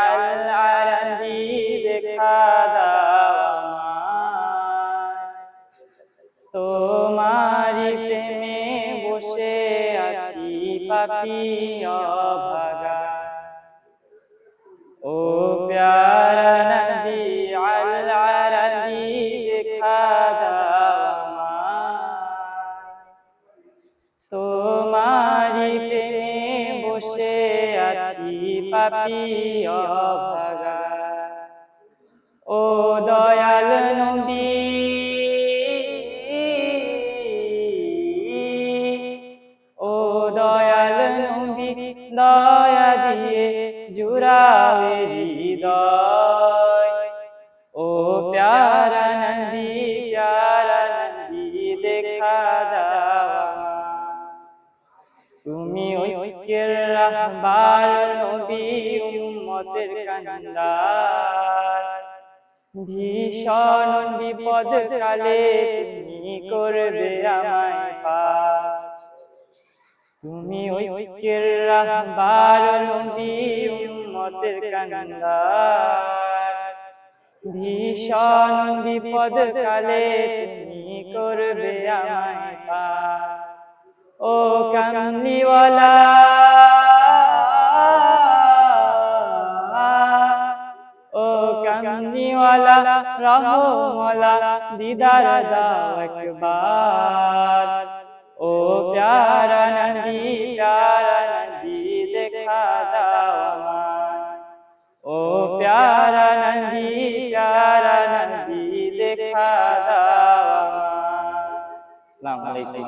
আল আরবি দেখা দাও আমায়। তোমারি প্রেমে বসে আছি পাপি অভাগা ও প্যারা আছি পাপি অভাগা। ও দয়াল নবী। ও দয়াল নবী দয়া দিয়ে জুড়াবে হৃদয়। ও প্যারা নবী প্যারা নবী দেখা দাও তুমি ঐক্যের রাহবার নবী উম্মতের কান্দার। ভীষণ বিপদ কালে তুমি করবে আমায় পার তুমি ঐক্যের রাহবার নবী উম্মতের কান্দার। ভীষণ বিপদ কালে তুমি করবে আমায় পার ও কামলিওয়ালা ও কামলিওয়ালা রহমওয়ালা, দিদার দাও একবার ও প্যারা নবী প্যারা নবী দেখা দাও ও প্যারা নবী প্যারা নবী দেখা। আসসালামু আলাইকুম।